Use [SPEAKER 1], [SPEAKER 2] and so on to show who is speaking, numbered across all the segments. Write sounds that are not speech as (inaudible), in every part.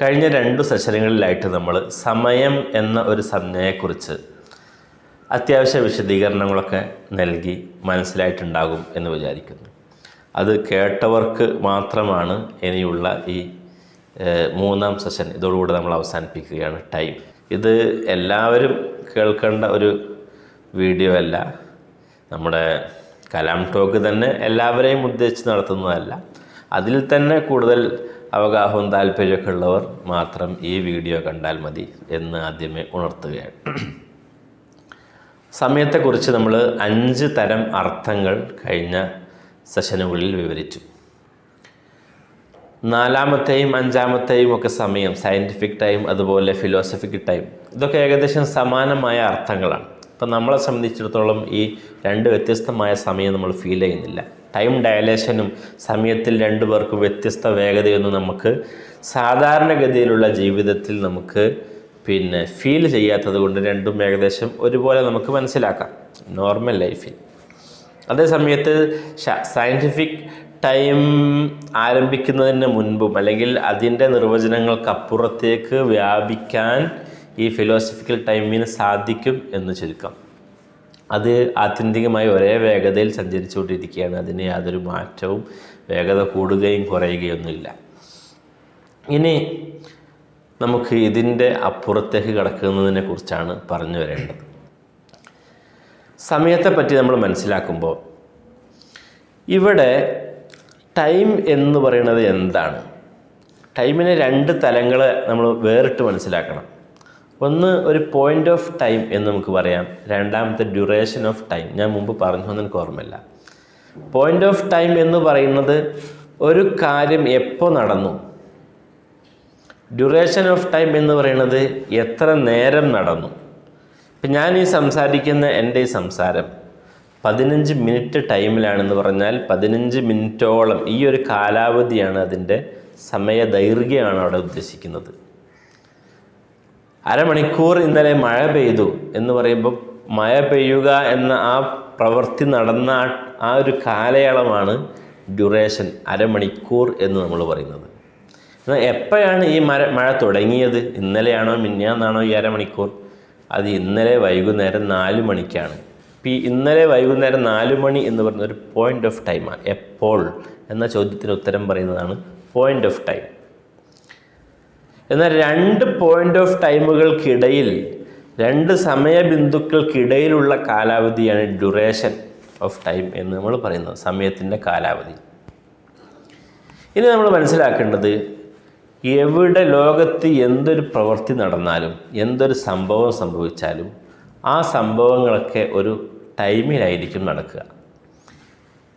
[SPEAKER 1] കഴിഞ്ഞ രണ്ട് സെഷനുകളിലായിട്ട് നമ്മൾ സമയം എന്ന ഒരു സംജ്ഞയെക്കുറിച്ച് അത്യാവശ്യ വിശദീകരണങ്ങളൊക്കെ നൽകി മനസ്സിലായിട്ടുണ്ടാകും എന്ന് വിചാരിക്കുന്നു. അത് കേട്ടവർക്ക് മാത്രമാണ് ഇനിയുള്ള ഈ മൂന്നാം സെഷൻ. ഇതോടുകൂടി നമ്മൾ അവസാനിപ്പിക്കുകയാണ് ടൈം. ഇത് എല്ലാവരും കേൾക്കേണ്ട ഒരു വീഡിയോ അല്ല. നമ്മുടെ കലാം ടോക്ക് തന്നെ എല്ലാവരെയും ഉദ്ദേശിച്ച് നടത്തുന്നതല്ല. അതിൽ തന്നെ കൂടുതൽ അവഗാഹവും താല്പര്യമൊക്കെ ഉള്ളവർ മാത്രം ഈ വീഡിയോ കണ്ടാൽ മതി എന്ന് ആദ്യമേ ഉണർത്തുകയാണ്. സമയത്തെക്കുറിച്ച് നമ്മൾ അഞ്ച് തരം അർത്ഥങ്ങൾ കഴിഞ്ഞ സെഷനുകളിൽ വിവരിച്ചു. നാലാമത്തെയും അഞ്ചാമത്തെയും ഒക്കെ സമയം സയന്റിഫിക് ടൈം അതുപോലെ ഫിലോസഫിക് ടൈം ഇതൊക്കെ ഏകദേശം സമാനമായ അർത്ഥങ്ങളാണ്. അപ്പം നമ്മളെ സംബന്ധിച്ചിടത്തോളം ഈ രണ്ട് വ്യത്യസ്തമായ സമയം നമ്മൾ ഫീൽ ചെയ്യുന്നില്ല. ടൈം ഡയലേഷനും സമയത്തിൽ രണ്ടു പേർക്കും വ്യത്യസ്ത വേഗതയൊന്നും നമുക്ക് സാധാരണഗതിയിലുള്ള ജീവിതത്തിൽ നമുക്ക് പിന്നെ ഫീൽ ചെയ്യാത്തത് കൊണ്ട് രണ്ടും ഏകദേശം ഒരുപോലെ നമുക്ക് മനസ്സിലാക്കാം. നോർമൽ ലൈഫിൽ അതേ സമയത്ത് സയന്റിഫിക് ടൈം ആരംഭിക്കുന്നതിന് മുൻപും അല്ലെങ്കിൽ അതിന്റെ നിർവചനങ്ങൾക്കപ്പുറത്തേക്ക് വ്യാപിക്കാൻ ഈ ഫിലോസഫിക്കൽ ടൈമിന് സാധിക്കും എന്ന് ചുരുക്കം. അത് ആത്യന്തികമായി ഒരേ വേഗതയിൽ സഞ്ചരിച്ചുകൊണ്ടിരിക്കുകയാണ്. അതിന് യാതൊരു മാറ്റവും വേഗത കൂടുകയും കുറയുകയൊന്നുമില്ല. ഇനി നമുക്ക് ഇതിന്റെ അപ്പുറത്തേക്ക് കിടക്കുന്നതിനെ കുറിച്ചാണ് പറഞ്ഞു വരേണ്ടത്. സമയത്തെ പറ്റി നമ്മൾ മനസ്സിലാക്കുമ്പോൾ ഇവിടെ ടൈം എന്ന് പറയുന്നത് എന്താണ്? ടൈമിനെ രണ്ട് തലങ്ങൾ നമ്മൾ വേറിട്ട് മനസ്സിലാക്കണം. ഒന്ന് ഒരു പോയിന്റ് ഓഫ് ടൈം എന്ന് നമുക്ക് പറയാം. രണ്ടാമത്തെ ഡ്യൂറേഷൻ ഓഫ് ടൈം ഞാൻ മുമ്പ് പറഞ്ഞു എനിക്ക് ഓർമ്മയില്ല. പോയിന്റ് ഓഫ് ടൈം എന്ന് പറയുന്നത് ഒരു കാര്യം എപ്പോൾ നടന്നു? ഡ്യൂറേഷൻ ഓഫ് ടൈം എന്ന് പറയുന്നത് എത്ര നേരം നടന്നു? ഇപ്പം ഞാൻ ഈ സംസാരിക്കുന്ന എന്റെ ഈ സംസാരം പതിനഞ്ച് മിനിറ്റ് ടൈമിലാണെന്ന് പറഞ്ഞാൽ പതിനഞ്ച് മിനിറ്റോളം ഈ ഒരു കാലാവധിയാണ് അതിന്റെ സമയ ദൈർഘ്യമാണ് അവിടെ ഉദ്ദേശിക്കുന്നത്. അരമണിക്കൂർ ഇന്നലെ മഴ പെയ്തു എന്ന് പറയുമ്പോൾ മഴ പെയ്യുക എന്ന ആ പ്രവൃത്തി നടന്ന ആ- ഒരു കാലയളവാണ് ഡ്യൂറേഷൻ അരമണിക്കൂർ എന്ന് നമ്മൾ പറയുന്നത്. എന്നാൽ എപ്പോഴാണ് ഈ മഴ മഴ തുടങ്ങിയത്? ഇന്നലെയാണോ മിന്നാന്നാണോ ഈ അരമണിക്കൂർ? അത് ഇന്നലെ വൈകുന്നേരം നാല് മണിക്കാണ്. ഈ ഇന്നലെ വൈകുന്നേരം നാല് മണി എന്ന് പറയുന്ന ഒരു പോയിന്റ് ഓഫ് ടൈമാണ് എപ്പോൾ? എന്ന ചോദ്യത്തിന് ഉത്തരം പറയുന്നതാണ് പോയിന്റ് ഓഫ് ടൈം എന്നാൽ രണ്ട് പോയിന്റ് ഓഫ് ടൈമുകൾക്കിടയിൽ രണ്ട് സമയബിന്ദുക്കൾക്കിടയിലുള്ള കാലാവധിയാണ് ഡ്യൂറേഷൻ ഓഫ് ടൈം എന്ന് നമ്മൾ പറയുന്നത് സമയത്തിന്റെ കാലാവധി. ഇനി നമ്മൾ മനസ്സിലാക്കേണ്ടത് എവിടെ ലോകത്ത് എന്തൊരു പ്രവൃത്തി നടന്നാലും എന്തൊരു സംഭവം സംഭവിച്ചാലും ആ സംഭവങ്ങളൊക്കെ ഒരു ടൈമിലായിരിക്കും നടക്കുക.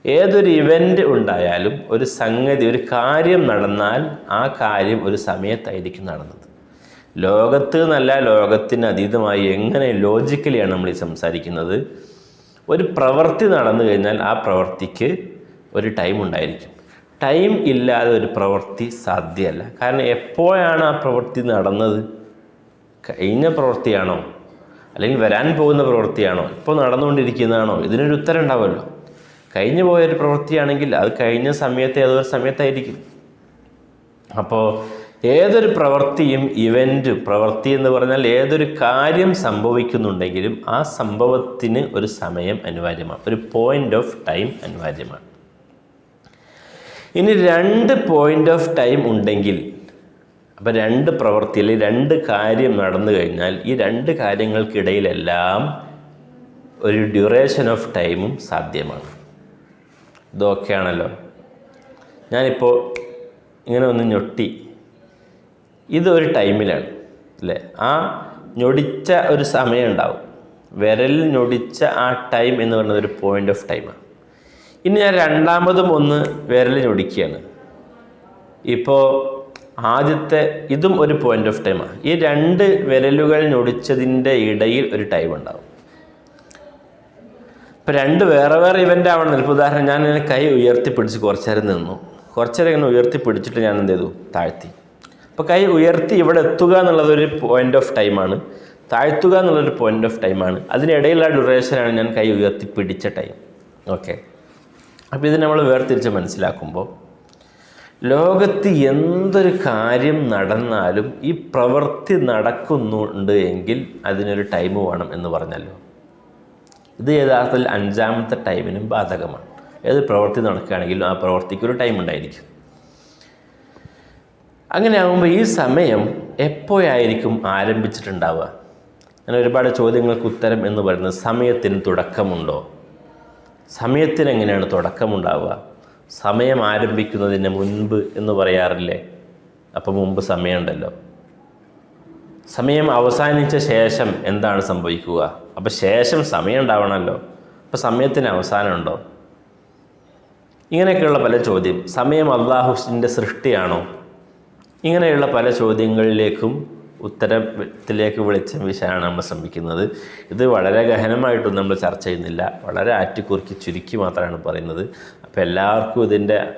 [SPEAKER 1] ഏതൊരു ഇവന്റ് ഉണ്ടായാലും ഒരു സംഗതി ഒരു കാര്യം നടന്നാൽ ആ കാര്യം ഒരു സമയത്തായിരിക്കും നടന്നത്. ലോകത്ത് എന്നല്ല ലോകത്തിന് അതീതമായി എങ്ങനെ ലോജിക്കലിയാണ് നമ്മൾ ഈ സംസാരിക്കുന്നത്? ഒരു പ്രവൃത്തി നടന്നു കഴിഞ്ഞാൽ ആ പ്രവൃത്തിക്ക് ഒരു ടൈം ഉണ്ടായിരിക്കും. ടൈം ഇല്ലാതെ ഒരു പ്രവൃത്തി സാധ്യമല്ല. കാരണം എപ്പോഴാണ് ആ പ്രവൃത്തി നടന്നത്? കഴിഞ്ഞ പ്രവൃത്തിയാണോ? അല്ലെങ്കിൽ വരാൻ പോകുന്ന പ്രവൃത്തിയാണോ? ഇപ്പോൾ നടന്നുകൊണ്ടിരിക്കുന്നതാണോ? ഇതിനൊരു ഉത്തരം ഉണ്ടാവുമല്ലോ. കഴിഞ്ഞു പോയൊരു പ്രവൃത്തിയാണെങ്കിൽ അത് കഴിഞ്ഞ സമയത്ത് ഏതൊരു സമയത്തായിരിക്കും? അപ്പോൾ ഏതൊരു പ്രവൃത്തിയും ഇവന്റും പ്രവൃത്തി എന്ന് പറഞ്ഞാൽ ഏതൊരു കാര്യം സംഭവിക്കുന്നുണ്ടെങ്കിലും ആ സംഭവത്തിന് ഒരു സമയം അനിവാര്യമാണ്. ഒരു പോയിന്റ് ഓഫ് ടൈം അനിവാര്യമാണ്. ഇനി രണ്ട് പോയിന്റ് ഓഫ് ടൈം ഉണ്ടെങ്കിൽ അപ്പോൾ രണ്ട് പ്രവൃത്തി അല്ലെങ്കിൽ രണ്ട് കാര്യം നടന്നു കഴിഞ്ഞാൽ ഈ രണ്ട് കാര്യങ്ങൾക്കിടയിലെല്ലാം ഒരു ഡ്യൂറേഷൻ ഓഫ് ടൈമും സാധ്യമാണ്. ഇതൊക്കെയാണല്ലോ. ഞാനിപ്പോൾ ഇങ്ങനെ ഒന്ന് ഞൊട്ടി. ഇതൊരു ടൈമിലാണ് അല്ലേ? ആ ഞൊടിച്ച ഒരു സമയം ഉണ്ടാവും. വിരൽ ഞൊടിച്ച ആ ടൈം എന്ന് പറയുന്നത് ഒരു പോയിന്റ് ഓഫ് ടൈമാണ് ഇനി ഞാൻ രണ്ടാമതും ഒന്ന് വിരൽ ഞൊടിക്കുകയാണ്. ഇപ്പോൾ ആദ്യത്തെ ഇതും ഒരു പോയിന്റ് ഓഫ് ടൈമാണ് ഈ രണ്ട് വിരലുകൾ ഞൊടിച്ചതിന്റെ ഇടയിൽ ഒരു ടൈം ഉണ്ടാവും. ഇപ്പം രണ്ട് വേറെ വേറെ ഇവന്റ് ആവണം ഇപ്പോൾ ഉദാഹരണം ഞാൻ ഇങ്ങനെ കൈ ഉയർത്തിപ്പിടിച്ച് കുറച്ച് നേരം നിന്നു. കുറച്ച് നേരം ഇങ്ങനെ ഉയർത്തിപ്പിടിച്ചിട്ട് ഞാൻ എന്ത് ചെയ്തു? താഴ്ത്തി. അപ്പോൾ കൈ ഉയർത്തി ഇവിടെ എത്തുക എന്നുള്ളത് ഒരു പോയിന്റ് ഓഫ് ടൈമാണ് താഴ്ത്തുക എന്നുള്ളൊരു പോയിന്റ് ഓഫ് ടൈമാണ് അതിനിടയിലുള്ള ഡ്യൂറേഷനാണ് ഞാൻ കൈ ഉയർത്തി പിടിച്ച ടൈം ഓക്കെ അപ്പോൾ ഇത് നമ്മൾ വേർതിരിച്ച് മനസ്സിലാക്കുമ്പോൾ ലോകത്ത് എന്തൊരു കാര്യം നടന്നാലും ഈ പ്രവൃത്തി നടക്കുന്നുണ്ട് എങ്കിൽ അതിനൊരു ടൈം വേണം എന്ന് പറഞ്ഞല്ലോ ഇത് യഥാർത്ഥത്തിൽ അഞ്ചാമത്തെ ടൈമിനും ബാധകമാണ്. ഏത് പ്രവൃത്തി നടക്കുകയാണെങ്കിലും ആ പ്രവൃത്തിക്ക് ഒരു ടൈം ഉണ്ടായിരിക്കും. അങ്ങനെ ആകുമ്പോൾ ഈ സമയം എപ്പോഴായിരിക്കും ആരംഭിച്ചിട്ടുണ്ടാവുക? അങ്ങനെ ഒരുപാട് ചോദ്യങ്ങൾക്ക് ഉത്തരം എന്ന് പറയുന്നത് സമയത്തിന് തുടക്കമുണ്ടോ? സമയത്തിന് എങ്ങനെയാണ് തുടക്കമുണ്ടാവുക? സമയം ആരംഭിക്കുന്നതിന് മുൻപ് എന്ന് പറയാറില്ലേ? അപ്പോൾ മുമ്പ് സമയമുണ്ടല്ലോ. സമയം അവസാനിച്ച ശേഷം എന്താണ് സംഭവിക്കുക? അപ്പോൾ ശേഷം സമയം ഉണ്ടാവണമല്ലോ അപ്പോൾ സമയത്തിന് അവസാനമുണ്ടോ ഇങ്ങനെയൊക്കെയുള്ള പല ചോദ്യം. സമയം അള്ളാഹുസിന്റെ സൃഷ്ടിയാണോ? ഇങ്ങനെയുള്ള പല ചോദ്യങ്ങളിലേക്കും ഉത്തരത്തിലേക്ക് വിളിച്ച വിഷയമാണ് നമ്മൾ ശ്രമിക്കുന്നത്. ഇത് വളരെ ഗഹനമായിട്ടൊന്നും നമ്മൾ ചർച്ച ചെയ്യുന്നില്ല. വളരെ ആറ്റിക്കുറുക്കി ചുരുക്കി മാത്രമാണ് പറയുന്നത്. അപ്പോൾ എല്ലാവർക്കും ഇതിന്റെ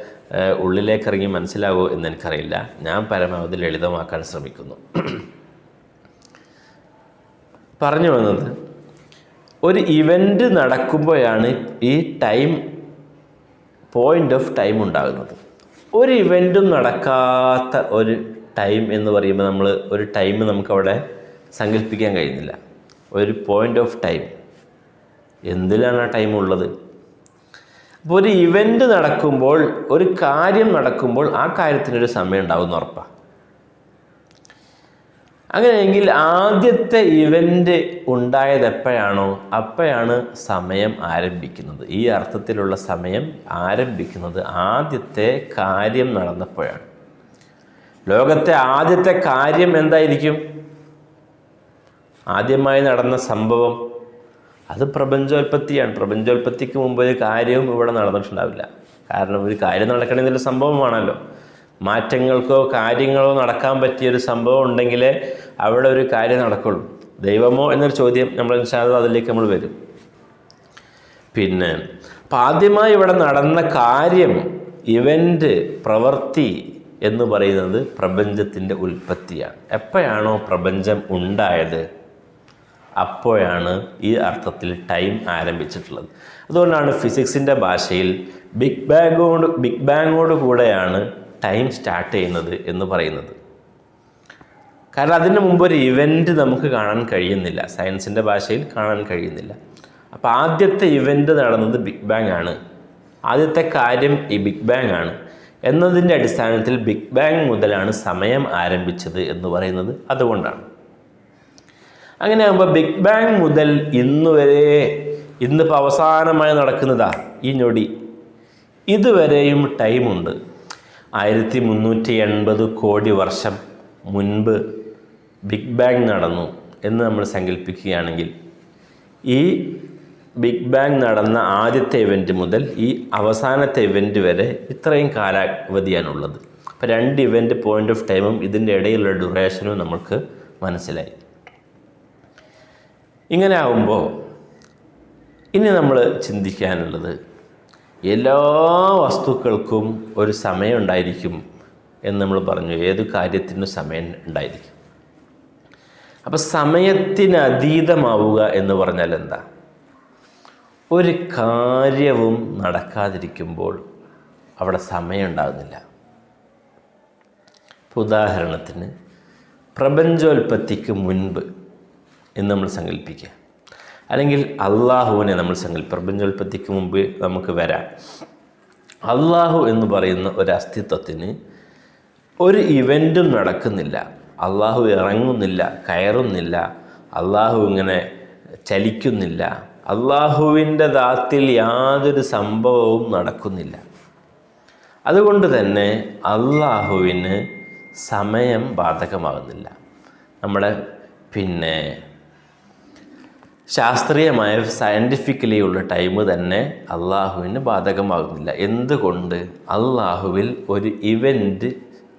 [SPEAKER 1] ഉള്ളിലേക്കിറങ്ങി മനസ്സിലാകുമോ എന്ന് എനിക്കറിയില്ല. ഞാൻ പരമാവധി ലളിതമാക്കാൻ ശ്രമിക്കുന്നു. പറഞ്ഞു വന്നത്. ഒരു ഇവന്റ് നടക്കുമ്പോഴാണ് ഈ ടൈം പോയിന്റ് ഓഫ് ടൈം ഉണ്ടാകുന്നത്. ഒരു ഇവന്റും നടക്കാത്ത ഒരു ടൈം എന്ന് പറയുമ്പോൾ നമ്മൾ ഒരു ടൈം നമുക്കവിടെ സങ്കല്പിക്കാൻ കഴിയുന്നില്ല. ഒരു പോയിന്റ് ഓഫ് ടൈം എന്തിലാണ് ആ ടൈം ഉള്ളത്? അപ്പോൾ ഒരു ഇവന്റ് നടക്കുമ്പോൾ ഒരു കാര്യം നടക്കുമ്പോൾ ആ കാര്യത്തിനൊരു സമയം ഉണ്ടാകുമെന്ന് ഉറപ്പാണ് അങ്ങനെയെങ്കിൽ ആദ്യത്തെ ഇവന്റ് ഉണ്ടായത് എപ്പോഴാണോ? അപ്പോഴാണ് സമയം ആരംഭിക്കുന്നത്. ഈ അർത്ഥത്തിലുള്ള സമയം ആരംഭിക്കുന്നത് ആദ്യത്തെ കാര്യം നടന്നപ്പോഴാണ്. ലോകത്തെ ആദ്യത്തെ കാര്യം എന്തായിരിക്കും? ആദ്യമായി നടന്ന സംഭവം. അത് പ്രപഞ്ചോൽപ്പത്തിയാണ് പ്രപഞ്ചോൽപ്പത്തിക്ക് മുമ്പ് ഒരു കാര്യവും ഇവിടെ നടന്നിട്ടുണ്ടാവില്ല. കാരണം ഒരു കാര്യം നടക്കണമെന്നൊരു സംഭവമാണല്ലോ. മാറ്റങ്ങൾക്കോ കാര്യങ്ങളോ നടക്കാൻ പറ്റിയൊരു സംഭവം ഉണ്ടെങ്കിലേ അവിടെ ഒരു കാര്യം നടക്കുള്ളൂ. ദൈവമോ എന്നൊരു ചോദ്യം നമ്മൾ ഇൻഷാല്ല അതിലേക്ക് നമ്മൾ വരും. പിന്നെ അപ്പം ആദ്യമായി ഇവിടെ നടന്ന കാര്യം ഇവന്റ് പ്രവൃത്തി എന്ന് പറയുന്നത് പ്രപഞ്ചത്തിന്റെ ഉൽപ്പത്തിയാണ്. എപ്പോഴാണോ പ്രപഞ്ചം ഉണ്ടായത് അപ്പോഴാണ് ഈ അർത്ഥത്തിൽ ടൈം ആരംഭിച്ചിട്ടുള്ളത്. അതുകൊണ്ടാണ് ഫിസിക്സിന്റെ ഭാഷയിൽ ബിഗ് ബാങ്ങോട് ബിഗ് ബാങ്ങോട് കൂടെയാണ് ടൈം സ്റ്റാർട്ട് ചെയ്യുന്നത് എന്ന് പറയുന്നത്. കാരണം അതിന് മുമ്പ് ഒരു ഇവന്റ് നമുക്ക് കാണാൻ കഴിയുന്നില്ല. സയൻസിന്റെ ഭാഷയിൽ കാണാൻ കഴിയുന്നില്ല. അപ്പോൾ ആദ്യത്തെ ഇവന്റ് നടന്നത് ബിഗ് ബാങ് ആണ്. ആദ്യത്തെ കാര്യം ഈ ബിഗ് ബാങ് ആണ്. എന്നതിന്റെ അടിസ്ഥാനത്തിൽ ബിഗ് ബാങ് മുതലാണ് സമയം ആരംഭിച്ചത് എന്ന് പറയുന്നത് അതുകൊണ്ടാണ്. അങ്ങനെ ആകുമ്പോൾ ബിഗ് ബാങ് മുതൽ ഇന്ന് വരെ ഇന്നിപ്പോൾ അവസാനമായി നടക്കുന്നതാ ഈ ഞൊടി. ഇതുവരെയും ടൈമുണ്ട് ആയിരത്തി മുന്നൂറ്റി എൺപത് കോടി വർഷം മുൻപ് ബിഗ് ബാങ് നടന്നു എന്ന് നമ്മൾ സങ്കല്പിക്കുകയാണെങ്കിൽ ഈ ബിഗ് ബാങ് നടന്ന ആദ്യത്തെ ഇവന്റ് മുതൽ ഈ അവസാനത്തെ ഇവന്റ് വരെ ഇത്രയും കാലാവധിയാണുള്ളത്. അപ്പോൾ രണ്ട് ഇവന്റ് പോയിന്റ് ഓഫ് ടൈമും ഇതിന്റെ ഇടയിലുള്ള ഡ്യൂറേഷനും നമുക്ക് മനസ്സിലായി. ഇങ്ങനെ ആകുമ്പോൾ ഇനി നമ്മൾ ചിന്തിക്കാനുള്ളത് എല്ലാ വസ്തുക്കൾക്കും ഒരു സമയം ഉണ്ടായിരിക്കും എന്ന് നമ്മൾ പറഞ്ഞു. ഏത് കാര്യത്തിനും സമയം ഉണ്ടായിരിക്കും. അപ്പോൾ സമയത്തിന് അതീതമാവുക എന്ന് പറഞ്ഞാൽ എന്താ? ഒരു കാര്യവും നടക്കാതിരിക്കുമ്പോൾ അവിടെ സമയം ഉണ്ടാകുന്നില്ല. ഉദാഹരണത്തിന് പ്രപഞ്ചോൽപ്പത്തിക്ക് മുൻപ് എന്ന് നമ്മൾ സങ്കല്പിക്കുക. അല്ലെങ്കിൽ അള്ളാഹുവിനെ നമ്മൾ സങ്കല്പ പ്രപഞ്ചോൽപ്പത്തിക്ക് മുമ്പ് നമുക്ക് വരാം. അള്ളാഹു എന്ന് പറയുന്ന ഒരു അസ്തിത്വത്തിന് ഒരു ഇവന്റും നടക്കുന്നില്ല. അള്ളാഹു ഇറങ്ങുന്നില്ല കയറുന്നില്ല അള്ളാഹു ഇങ്ങനെ ചലിക്കുന്നില്ല അള്ളാഹുവിന്റെ ദാത്തിൽ യാതൊരു സംഭവവും നടക്കുന്നില്ല. അതുകൊണ്ട് തന്നെ അള്ളാഹുവിന് സമയം ബാധകമാകുന്നില്ല. നമ്മുടെ പിന്നെ ശാസ്ത്രീയമായ സയന്റിഫിക്കലി ഉള്ള ടൈം തന്നെ അള്ളാഹുവിന് ബാധകമാകുന്നില്ല. എന്തുകൊണ്ട്? അള്ളാഹുവിൽ ഒരു ഇവന്റ്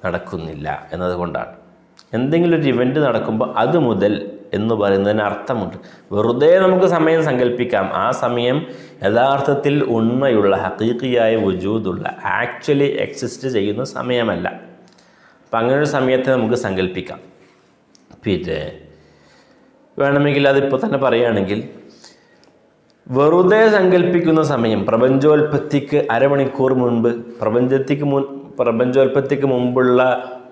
[SPEAKER 1] നടക്കുന്നില്ല എന്നതുകൊണ്ടാണ്. എന്തെങ്കിലും ഒരു ഇവന്റ് നടക്കുമ്പോൾ അത് മുതൽ എന്ന് പറയുന്നതിന് അർത്ഥമുണ്ട്. വെറുതെ നമുക്ക് സമയം സങ്കല്പിക്കാം ആ സമയം യഥാർത്ഥത്തിൽ ഉണ്മയുള്ള ഹക്കീക്കിയായ വജൂദുള്ള ആക്ച്വലി എക്സിസ്റ്റ് ചെയ്യുന്ന സമയമല്ല. അപ്പം അങ്ങനെ ഒരു സമയത്തെ നമുക്ക് സങ്കല്പിക്കാം പിന്നെ വേണമെങ്കിൽ അതിപ്പോൾ തന്നെ പറയുകയാണെങ്കിൽ വെറുതെ സങ്കല്പിക്കുന്ന സമയം പ്രപഞ്ചോൽപത്തിക്ക് അരമണിക്കൂർ മുൻപ് പ്രപഞ്ചത്തിക്ക് മുൻ പ്രപഞ്ചോൽപ്പത്തിക്ക് മുമ്പുള്ള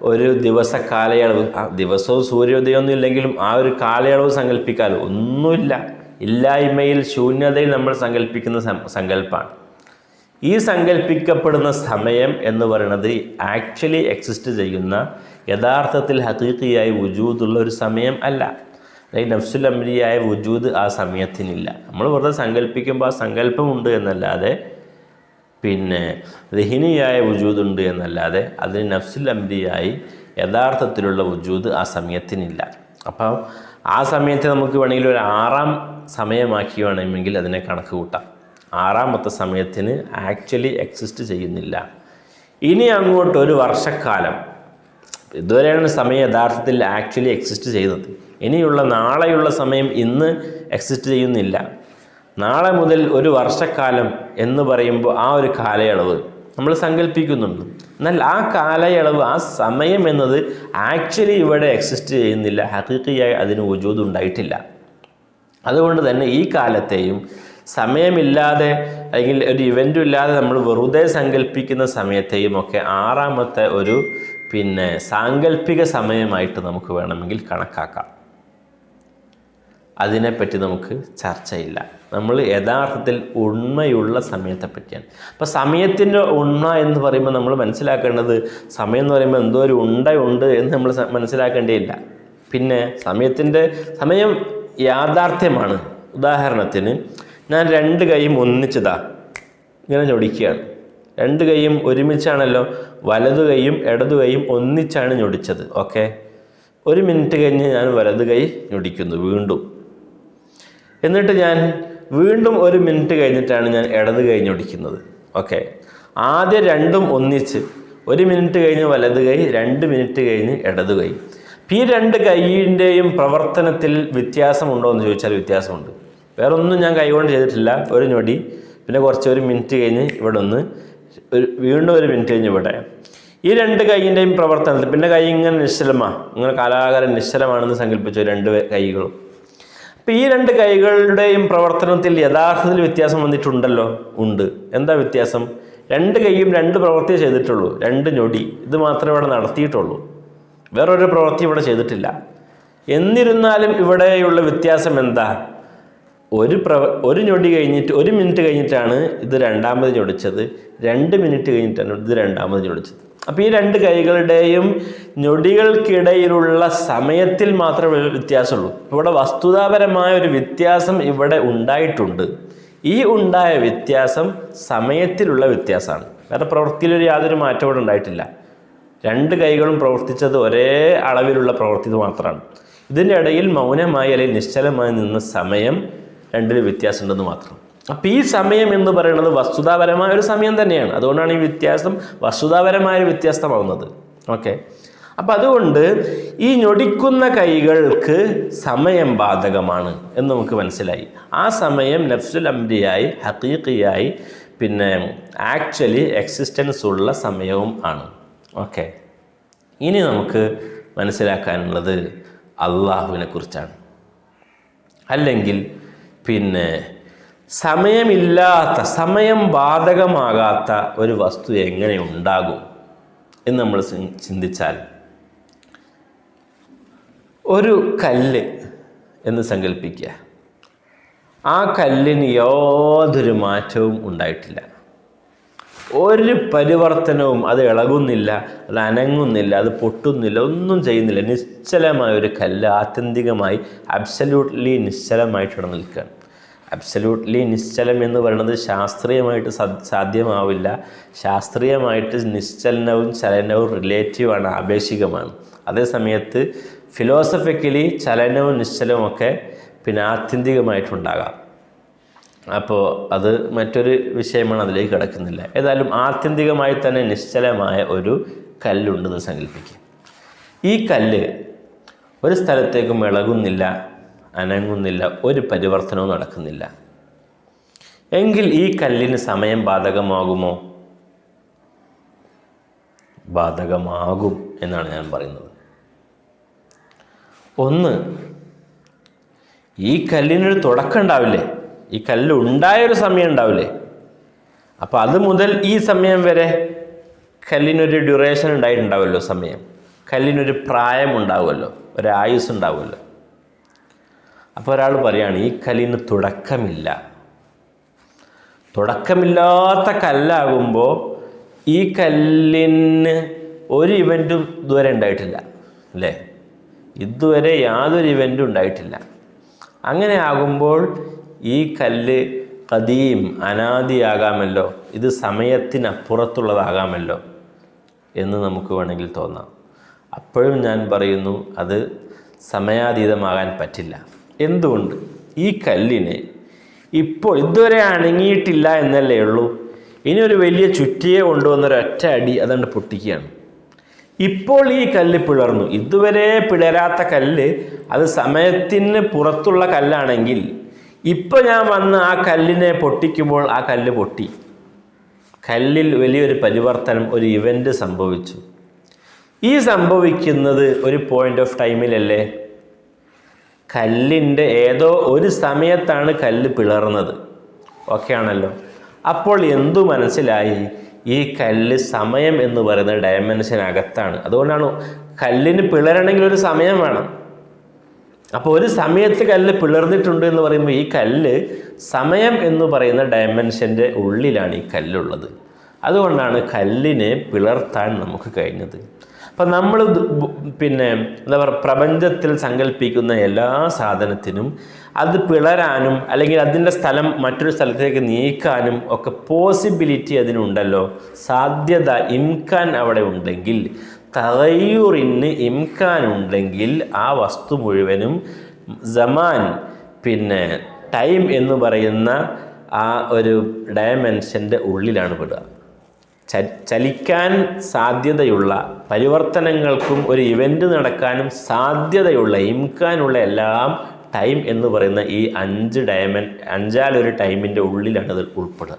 [SPEAKER 1] ഒരു ദിവസ കാലയളവ്. ആ ദിവസവും സൂര്യോദയമൊന്നും ഇല്ലെങ്കിലും ആ ഒരു കാലയളവ് സങ്കല്പിക്കാമല്ലോ ഒന്നുമില്ല. ഇല്ലായ്മയിൽ ശൂന്യതയിൽ നമ്മൾ സങ്കല്പിക്കുന്ന സങ്കല്പമാണ് ഈ സങ്കല്പിക്കപ്പെടുന്ന സമയം എന്ന് പറയുന്നത് ആക്ച്വലി എക്സിസ്റ്റ് ചെയ്യുന്ന യഥാർത്ഥത്തിൽ ഹത്തീക്കിയായി വുജൂദുള്ള ഒരു സമയം അല്ല. അല്ലെങ്കിൽ നഫ്സുൽ അമ്രിയായ വുജൂദ് ആ സമയത്തിനില്ല. നമ്മൾ വെറുതെ സങ്കല്പിക്കുമ്പോൾ ആ സങ്കല്പമുണ്ട് എന്നല്ലാതെ പിന്നെ രഹിനിയായ വജൂദുണ്ട് എന്നല്ലാതെ അതിന് നഫ്സിൽ അമ്രിയായി യഥാർത്ഥത്തിലുള്ള വുജൂദ് ആ സമയത്തിനില്ല. അപ്പോൾ ആ സമയത്തെ നമുക്ക് വേണമെങ്കിൽ ഒരു ആറാം സമയമാക്കി വേണമെങ്കിൽ അതിനെ കണക്ക് കൂട്ടാം. ആറാമത്തെ സമയത്തിന് ആക്ച്വലി എക്സിസ്റ്റ് ചെയ്യുന്നില്ല. ഇനി അങ്ങോട്ട് ഒരു വർഷക്കാലം. ഇതുവരെയാണ് സമയം യഥാർത്ഥത്തിൽ ആക്ച്വലി എക്സിസ്റ്റ് ചെയ്യുന്നത് ഇനിയുള്ള നാളെയുള്ള സമയം ഇന്ന് എക്സിസ്റ്റ് ചെയ്യുന്നില്ല. നാളെ മുതൽ ഒരു വർഷക്കാലം എന്ന് പറയുമ്പോൾ ആ ഒരു കാലയളവ് നമ്മൾ സങ്കല്പിക്കുന്നുണ്ട് എന്നാൽ ആ കാലയളവ് ആ സമയം എന്നത് ആക്ച്വലി ഇവിടെ എക്സിസ്റ്റ് ചെയ്യുന്നില്ല. ഹക്കീക്കിയായി അതിന് വജൂദ് ഉണ്ടായിട്ടില്ല. അതുകൊണ്ട് തന്നെ ഈ കാലത്തെയും സമയമില്ലാതെ അല്ലെങ്കിൽ ഒരു ഇവന്റും ഇല്ലാതെ നമ്മൾ വെറുതെ സങ്കല്പിക്കുന്ന സമയത്തെയും ഒക്കെ ആറാമത്തെ ഒരു പിന്നെ സാങ്കല്പിക സമയമായിട്ട് നമുക്ക് വേണമെങ്കിൽ കണക്കാക്കാം. അതിനെപ്പറ്റി നമുക്ക് ചർച്ചയില്ല. നമ്മൾ യഥാർത്ഥത്തിൽ ഉണ്മയുള്ള സമയത്തെ പറ്റിയാണ് അപ്പോൾ സമയത്തിന്റെ ഉണ്മ എന്ന് പറയുമ്പോൾ നമ്മൾ മനസ്സിലാക്കേണ്ടത് സമയം എന്ന് പറയുമ്പോൾ എന്തോ ഒരു ഉണ്ടയുണ്ട് എന്ന് നമ്മൾ മനസ്സിലാക്കേണ്ടിയില്ല പിന്നെ സമയത്തിന്റെ സമയം യാഥാർത്ഥ്യമാണ്. ഉദാഹരണത്തിന് ഞാൻ രണ്ട് കൈയും ഒന്നിച്ചതാ. ഇങ്ങനെ ഞൊടിക്കുകയാണ്. രണ്ട് കൈയും ഒരുമിച്ചാണല്ലോ വലതു കൈയും ഇടതു കൈയും ഒന്നിച്ചാണ് ഞൊടിച്ചത്. ഓക്കെ? ഒരു മിനിറ്റ് കഴിഞ്ഞ് ഞാൻ വലതു കൈ ഞൊടിക്കുന്നു വീണ്ടും. എന്നിട്ട് ഞാൻ വീണ്ടും ഒരു മിനിറ്റ് കഴിഞ്ഞിട്ടാണ് ഞാൻ ഇടത് കൈ ഞൊടിക്കുന്നത് ഓക്കെ ആദ്യം രണ്ടും ഒന്നിച്ച് ഒരു മിനിറ്റ് കഴിഞ്ഞ് വലത് കൈ രണ്ട് മിനിറ്റ് കഴിഞ്ഞ് ഇടത് കൈ. ഈ രണ്ട് കൈയിന്റെയും പ്രവർത്തനത്തിൽ വ്യത്യാസമുണ്ടോ എന്ന് ചോദിച്ചാൽ വ്യത്യാസമുണ്ട്. വേറെ ഒന്നും ഞാൻ കൈകൊണ്ട് ചെയ്തിട്ടില്ല. ഒരു ഞൊടി പിന്നെ കുറച്ച് ഒരു മിനിറ്റ് കഴിഞ്ഞ് ഇവിടെ ഒന്ന് ഒരു വീണ്ടും ഒരു മിനിറ്റ് കഴിഞ്ഞ് ഇവിടെ. ഈ രണ്ട് കൈയിന്റെയും പ്രവർത്തനത്തിൽ പിന്നെ കൈ ഇങ്ങനെ നിശ്ചലമാണ് ഇങ്ങനെ കലാകാരൻ നിശ്ചലമാണെന്ന് സങ്കല്പിച്ചു രണ്ട് കൈകളും. അപ്പോൾ ഈ രണ്ട് കൈകളുടെയും പ്രവർത്തനത്തിൽ യഥാർത്ഥത്തിൽ വ്യത്യാസം വന്നിട്ടുണ്ടല്ലോ? ഉണ്ട്. എന്താ വ്യത്യാസം? രണ്ട് കൈയും രണ്ട് പ്രവൃത്തി ചെയ്തിട്ടുള്ളൂ. രണ്ട് ഞൊടി. ഇത് മാത്രമേ ഇവിടെ നടത്തിയിട്ടുള്ളൂ. വേറൊരു പ്രവൃത്തി ഇവിടെ ചെയ്തിട്ടില്ല. എന്നിരുന്നാലും ഇവിടെയുള്ള വ്യത്യാസം എന്താ? ഒരു പ്രവ ഒരു ഞൊടി കഴിഞ്ഞിട്ട് ഒരു മിനിറ്റ് കഴിഞ്ഞിട്ടാണ് ഇത് രണ്ടാമത് ഞൊടിച്ചത്. രണ്ട് മിനിറ്റ് കഴിഞ്ഞിട്ടാണ് ഇത് രണ്ടാമത് ഞൊടിച്ചത്. അപ്പോൾ ഈ രണ്ട് കൈകളുടെയും ഞൊടികൾക്കിടയിലുള്ള സമയത്തിൽ മാത്രമേ വ്യത്യാസമുള്ളൂ. ഇവിടെ വസ്തുതാപരമായ ഒരു വ്യത്യാസം ഇവിടെ ഉണ്ടായിട്ടുണ്ട്. ഈ ഉണ്ടായ വ്യത്യാസം സമയത്തിലുള്ള വ്യത്യാസമാണ്. വേറെ പ്രവൃത്തിയിലൊരു യാതൊരു മാറ്റവും ഉണ്ടായിട്ടില്ല. രണ്ട് കൈകളും പ്രവർത്തിച്ചത് ഒരേ അളവിലുള്ള പ്രവൃത്തി മാത്രമാണ്. ഇതിന്റെ ഇടയിൽ മൗനമായി അല്ലെങ്കിൽ നിശ്ചലമായി നിന്ന സമയം രണ്ടിലും വ്യത്യാസമുണ്ടെന്ന് മാത്രം. അപ്പോൾ ഈ സമയം എന്ന് പറയുന്നത് വസ്തുതാപരമായ ഒരു സമയം തന്നെയാണ്. അതുകൊണ്ടാണ് ഈ വ്യത്യാസം വസ്തുതാപരമായ ഒരു വ്യത്യാസമാവുന്നത്. ഓക്കെ അപ്പം അതുകൊണ്ട് ഈ ഞൊടിക്കുന്ന കൈകൾക്ക് സമയം ബാധകമാണ് എന്ന് നമുക്ക് മനസ്സിലായി. ആ സമയം നഫ്സുൽ അംരിയായി ഹക്കീഖിയായി പിന്നെ ആക്ച്വലി എക്സിസ്റ്റൻസ് ഉള്ള സമയവും ആണ്. ഓക്കെ ഇനി നമുക്ക് മനസ്സിലാക്കാനുള്ളത് അള്ളാഹുവിനെ കുറിച്ചാണ്. അല്ലെങ്കിൽ പിന്നെ സമയമില്ലാത്ത സമയം ബാധകമാകാത്ത ഒരു വസ്തു എങ്ങനെ ഉണ്ടാകും എന്ന് നമ്മൾ ചിന്തിച്ചാൽ ഒരു കല്ല് എന്ന് സങ്കല്പിക്കുക. ആ കല്ലിന് യാതൊരു മാറ്റവും ഉണ്ടായിട്ടില്ല. ഒരു പരിവർത്തനവും അത് ഇളകുന്നില്ല അത് അനങ്ങുന്നില്ല അത് പൊട്ടുന്നില്ല ഒന്നും ചെയ്യുന്നില്ല. നിശ്ചലമായ ഒരു കല്ല് ആത്യന്തികമായി അബ്സല്യൂട്ട്ലി നിശ്ചലമായിട്ട് നിൽക്കുകയാണ്. അബ്സല്യൂട്ട്ലി നിശ്ചലം എന്ന് പറയുന്നത് ശാസ്ത്രീയമായിട്ട് സാധ്യമാവില്ല. ശാസ്ത്രീയമായിട്ട് നിശ്ചലനവും ചലനവും റിലേറ്റീവാണ് ആപേക്ഷികമാണ്. അതേ സമയത്ത് ഫിലോസഫിക്കലി ചലനവും നിശ്ചലവും ഒക്കെ പിന്നെ ആത്യന്തികമായിട്ടുണ്ടാകാം. അപ്പോൾ അത് മറ്റൊരു വിഷയമാണ് അതിലേക്ക് കിടക്കുന്നില്ല. ഏതായാലും ആത്യന്തികമായി തന്നെ നിശ്ചലമായ ഒരു കല്ലുണ്ടെന്ന് സങ്കല്പിക്കുക. ഈ കല്ല് ഒരു സ്ഥലത്തേക്കും ഇളകുന്നില്ല. അനങ്ങുന്നില്ല ഒരു പരിവർത്തനവും നടക്കുന്നില്ല. എങ്കിൽ ഈ കല്ലിന് സമയം ബാധകമാകുമോ? ബാധകമാകും എന്നാണ് ഞാൻ പറയുന്നത്. ഒന്ന് ഈ കല്ലിനൊരു തുടക്കം ഉണ്ടാവില്ലേ? ഈ കല്ല് ഉണ്ടായൊരു സമയം ഉണ്ടാവില്ലേ? അപ്പോൾ അത് മുതൽ ഈ സമയം വരെ കല്ലിനൊരു ഡ്യൂറേഷൻ ഉണ്ടായിട്ടുണ്ടാവുമല്ലോ സമയം. കല്ലിനൊരു പ്രായം ഉണ്ടാവുമല്ലോ ആയുസ് ഉണ്ടാവുമല്ലോ. അപ്പോൾ ഒരാൾ പറയുകയാണ് ഈ കല്ലിന് തുടക്കമില്ല. തുടക്കമില്ലാത്ത കല്ലാകുമ്പോൾ ഈ കല്ലിന് ഒരു ഇവന്റും ഇതുവരെ ഉണ്ടായിട്ടില്ല അല്ലേ? ഇതുവരെ യാതൊരു ഇവന്റും ഉണ്ടായിട്ടില്ല. അങ്ങനെ ആകുമ്പോൾ ഈ കല്ല് കദീം അനാദിയാകാമല്ലോ ഇത് സമയത്തിനപ്പുറത്തുള്ളതാകാമല്ലോ എന്ന് നമുക്ക് വേണമെങ്കിൽ തോന്നാം. അപ്പോഴും ഞാൻ പറയുന്നു അത് സമയാതീതമാകാൻ പറ്റില്ല. എന്തുകൊണ്ട്? ഈ കല്ലിനെ ഇപ്പോൾ ഇതുവരെ അണങ്ങിയിട്ടില്ല എന്നല്ലേ ഉള്ളൂ? ഇനി ഒരു വലിയ ചുറ്റിയെ കൊണ്ടുവന്ന ഒരൊറ്റ അടി അതുകൊണ്ട് പൊട്ടിക്കുകയാണ്. ഇപ്പോൾ ഈ കല്ല് പിളർന്നു. ഇതുവരെ പിളരാത്ത കല്ല് അത് സമയത്തിന് പുറത്തുള്ള കല്ലാണെങ്കിൽ ഇപ്പോൾ ഞാൻ വന്ന് ആ കല്ലിനെ പൊട്ടിക്കുമ്പോൾ ആ കല്ല് പൊട്ടി. കല്ലിൽ വലിയൊരു പരിവർത്തനം ഒരു ഇവന്റ് സംഭവിച്ചു. ഈ സംഭവിക്കുന്നത് ഒരു പോയിന്റ് ഓഫ് ടൈമിലല്ലേ കല്ലിന്റെ ഏതോ ഒരു സമയത്താണ് കല്ല് പിളർന്നത്. ഓക്കെ ആണല്ലോ അപ്പോൾ എന്തു മനസ്സിലായി? ഈ കല്ല് സമയം എന്ന് പറയുന്ന ഡയമെൻഷനകത്താണ്. അതുകൊണ്ടാണ് കല്ലിന് പിളരണമെങ്കിൽ ഒരു സമയം വേണം. അപ്പോൾ ഒരു സമയത്ത് കല്ല് പിളർന്നിട്ടുണ്ട് എന്ന് പറയുമ്പോൾ ഈ കല്ല് സമയം എന്ന് പറയുന്ന ഡയമെൻഷന്റെ ഉള്ളിലാണ് ഈ കല്ലുള്ളത്. അതുകൊണ്ടാണ് കല്ലിനെ പിളർത്താൻ നമുക്ക് കഴിഞ്ഞത്. അപ്പം നമ്മൾ പിന്നെ എന്താ പറയുക പ്രപഞ്ചത്തിൽ സങ്കല്പിക്കുന്ന എല്ലാ സാധനത്തിനും അത് പിളരാനും അല്ലെങ്കിൽ അതിന്റെ സ്ഥലം മറ്റൊരു സ്ഥലത്തേക്ക് നീക്കാനും ഒക്കെ പോസിബിലിറ്റി അതിനുണ്ടല്ലോ. സാധ്യത ഇംകാൻ അവിടെ ഉണ്ടെങ്കിൽ തകയൂറിന് ഇംകാൻ ഉണ്ടെങ്കിൽ ആ വസ്തു മുഴുവനും ജമാൻ പിന്നെ ടൈം എന്ന് പറയുന്ന ആ ഒരു ഡയമെൻഷന്റെ ഉള്ളിലാണ് പെടുക. ചലിക്കാൻ സാധ്യതയുള്ള പരിവർത്തനങ്ങൾക്കും ഒരു ഇവന്റ് നടക്കാനും സാധ്യതയുള്ള ഇംകാനുള്ള എല്ലാം ടൈം എന്ന് പറയുന്ന ഈ അഞ്ച് ഡയമൻ അഞ്ചാലൊരു ടൈമിന്റെ ഉള്ളിലാണ് ഇത് ഉൾപ്പെടുക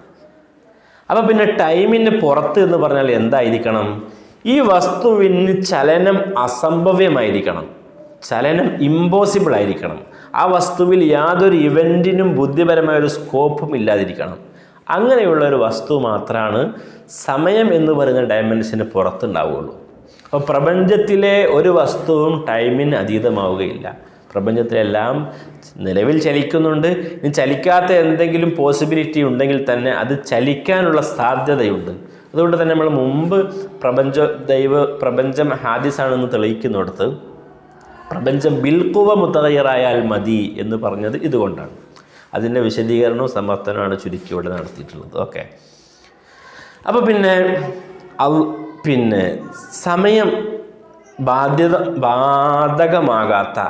[SPEAKER 1] അപ്പോൾ പിന്നെ ടൈമിന് പുറത്ത് എന്ന് പറഞ്ഞാൽ എന്തായിരിക്കണം? ഈ വസ്തുവിന് ചലനം അസംഭവ്യമായിരിക്കണം. ചലനം ഇമ്പോസിബിൾ ആയിരിക്കണം. ആ വസ്തുവിൽ യാതൊരു ഇവന്റിനും ബുദ്ധിപരമായ ഒരു സ്കോപ്പും ഇല്ലാതിരിക്കണം. അങ്ങനെയുള്ള ഒരു വസ്തു മാത്രമാണ് സമയം എന്ന് പറയുന്ന ഡയമെൻഷന് പുറത്തുണ്ടാവുകയുള്ളൂ അപ്പോൾ പ്രപഞ്ചത്തിലെ ഒരു വസ്തുവും ടൈമിന് അതീതമാവുകയില്ല. പ്രപഞ്ചത്തിലെല്ലാം നിലവിൽ ചലിക്കുന്നുണ്ട്. ഇനി ചലിക്കാത്ത എന്തെങ്കിലും പോസിബിലിറ്റി ഉണ്ടെങ്കിൽ തന്നെ അത് ചലിക്കാനുള്ള സാധ്യതയുണ്ട്. അതുകൊണ്ട് തന്നെ നമ്മൾ മുമ്പ് പ്രപഞ്ച ദൈവ പ്രപഞ്ചം ഹാദിസാണെന്ന് തെളിയിക്കുന്നിടത്ത് പ്രപഞ്ചം ബിൽക്കുവ മുത്തകയറായാൽ മതി എന്ന് പറഞ്ഞത് ഇതുകൊണ്ടാണ്. അതിന്റെ വിശദീകരണവും സമർത്ഥനമാണ് ചുരുക്കി ഇവിടെ നടത്തിയിട്ടുള്ളത്. ഓക്കെ. അപ്പോൾ പിന്നെ പിന്നെ സമയം ബാധ്യത ബാധകമാകാത്ത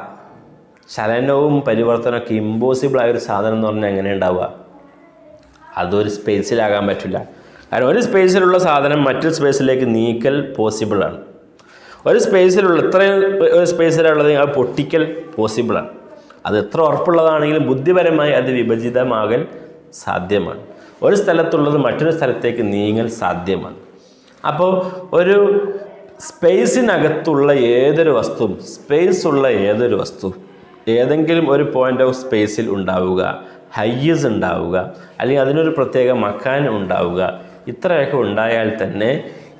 [SPEAKER 1] ചലനവും പരിവർത്തനമൊക്കെ ഇമ്പോസിബിളായ ഒരു സാധനം എന്ന് പറഞ്ഞാൽ എങ്ങനെ ഉണ്ടാവുക? അതൊരു സ്പേസിലാകാൻ പറ്റില്ല. കാരണം ഒരു സ്പേസിലുള്ള സാധനം മറ്റൊരു സ്പേസിലേക്ക് നീക്കൽ പോസിബിളാണ് ഒരു സ്പേസിലുള്ള ഇത്രയും ഒരു സ്പേസിലുള്ളത് അത് പൊട്ടിക്കൽ പോസിബിളാണ് അത് എത്ര ഉറപ്പുള്ളതാണെങ്കിലും ബുദ്ധിപരമായി അത് വിഭജിതമാകൽ സാധ്യമാണ്. ഒരു സ്ഥലത്തുള്ളത് മറ്റൊരു സ്ഥലത്തേക്ക് നീങ്ങൽ സാധ്യമാണ്. അപ്പോൾ ഒരു സ്പേസിനകത്തുള്ള ഏതൊരു വസ്തു സ്പേസ് ഉള്ള ഏതൊരു വസ്തു ഏതെങ്കിലും ഒരു പോയിന്റ് ഓഫ് സ്പേസിൽ ഉണ്ടാവുക ഹയ്യസ് ഉണ്ടാവുക അല്ലെങ്കിൽ അതിനൊരു പ്രത്യേക മക്കാൻ ഉണ്ടാവുക ഇത്രയൊക്കെ ഉണ്ടായാൽ തന്നെ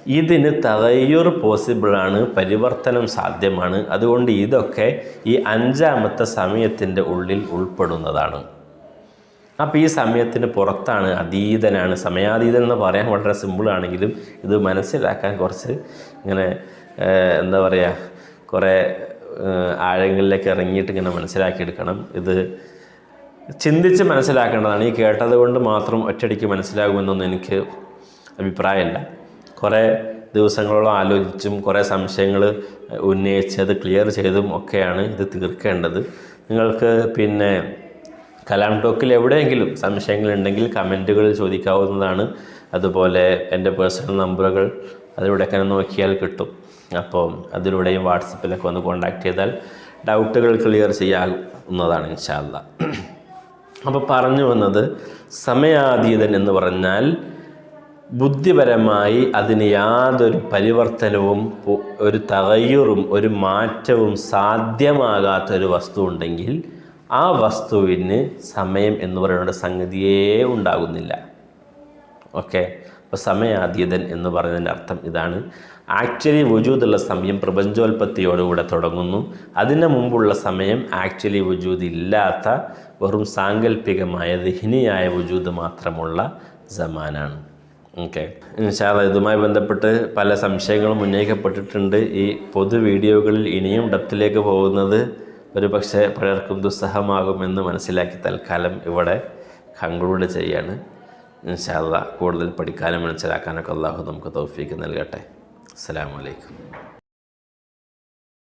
[SPEAKER 1] ഇതിന് തകയ്യൂർ പോസിബിളാണ് പരിവർത്തനം സാധ്യമാണ്. അതുകൊണ്ട് ഇതൊക്കെ ഈ അഞ്ചാമത്തെ സമയത്തിന്റെ ഉള്ളിൽ ഉൾപ്പെടുന്നതാണ്. അപ്പോൾ ഈ സമയത്തിന് പുറത്താണ് അതീതനാണ്. സമയാതീതൻ എന്ന് പറയാൻ വളരെ സിമ്പിളാണെങ്കിലും ഇത് മനസ്സിലാക്കാൻ കുറച്ച് ഇങ്ങനെ എന്താ പറയുക കുറേ ആഴങ്ങളിലേക്ക് ഇറങ്ങിയിട്ട് ഇങ്ങനെ മനസ്സിലാക്കിയെടുക്കണം. ഇത് ചിന്തിച്ച് മനസ്സിലാക്കേണ്ടതാണ്. ഈ കേട്ടത് കൊണ്ട് മാത്രം ഒറ്റയടിക്ക് മനസ്സിലാകുമെന്നൊന്നും എനിക്ക് അഭിപ്രായമില്ല. കുറേ ദിവസങ്ങളോളം ആലോചിച്ചും കുറേ സംശയങ്ങൾ ഉന്നയിച്ച് അത് ക്ലിയർ ചെയ്തും ഒക്കെയാണ് ഇത് തീർക്കേണ്ടത്. നിങ്ങൾക്ക് പിന്നെ കലാം ടോക്കിൽ എവിടെയെങ്കിലും സംശയങ്ങളുണ്ടെങ്കിൽ കമന്റുകളിൽ ചോദിക്കാവുന്നതാണ്. അതുപോലെ എന്റെ പേഴ്സണൽ നമ്പറുകൾ അതിലൂടെയൊക്കെ നോക്കിയാൽ കിട്ടും. അപ്പോൾ അതിലൂടെയും വാട്സപ്പിലൊക്കെ ഒന്ന് കോണ്ടാക്ട് ചെയ്താൽ ഡൗട്ടുകൾ ക്ലിയർ ചെയ്യാവുന്നതാണ് ഇൻഷാല്ല (clears throat) അപ്പോൾ പറഞ്ഞു വന്നത് സമയാതീതൻ എന്ന് പറഞ്ഞാൽ ബുദ്ധിപരമായി അതിന് യാതൊരു പരിവർത്തനവും ഒരു തകയ്യുറും ഒരു മാറ്റവും സാധ്യമാകാത്ത ഒരു വസ്തു ഉണ്ടെങ്കിൽ ആ വസ്തുവിന് സമയം എന്ന് പറയുന്ന സംഗതിയേ ഉണ്ടാകുന്നില്ല. ഓക്കെ? അപ്പോൾ സമയാതീതൻ എന്ന് പറയുന്നതിന്റെ അർത്ഥം ഇതാണ്. ആക്ച്വലി വജൂദുള്ള സമയം പ്രപഞ്ചോൽപത്തിയോടുകൂടെ തുടങ്ങുന്നു. അതിന് മുമ്പുള്ള സമയം ആക്ച്വലി വജൂദ് ഇല്ലാത്ത വെറും സാങ്കല്പികമായ ദഹിനിയായ വജൂദ് മാത്രമുള്ള സമാനാണ്. ഓക്കെ. ഇൻഷാല്ല ഇതുമായി ബന്ധപ്പെട്ട് പല സംശയങ്ങളും ഉന്നയിക്കപ്പെട്ടിട്ടുണ്ട്. ഈ പൊതു വീഡിയോകളിൽ ഇനിയും ഡെപ്തിലേക്ക് പോകുന്നത് ഒരു പക്ഷേ പലർക്കും ദുസ്സഹമാകുമെന്ന് മനസ്സിലാക്കി തൽക്കാലം ഇവിടെ കൺക്ലൂഡ് ചെയ്യാണ്. ഇൻഷാല്ല കൂടുതൽ പഠിക്കാനും മനസ്സിലാക്കാനൊക്കെ അള്ളാഹു നമുക്ക് തൗഫീക്ക് നൽകട്ടെ. അസ്സാം അലൈക്കും.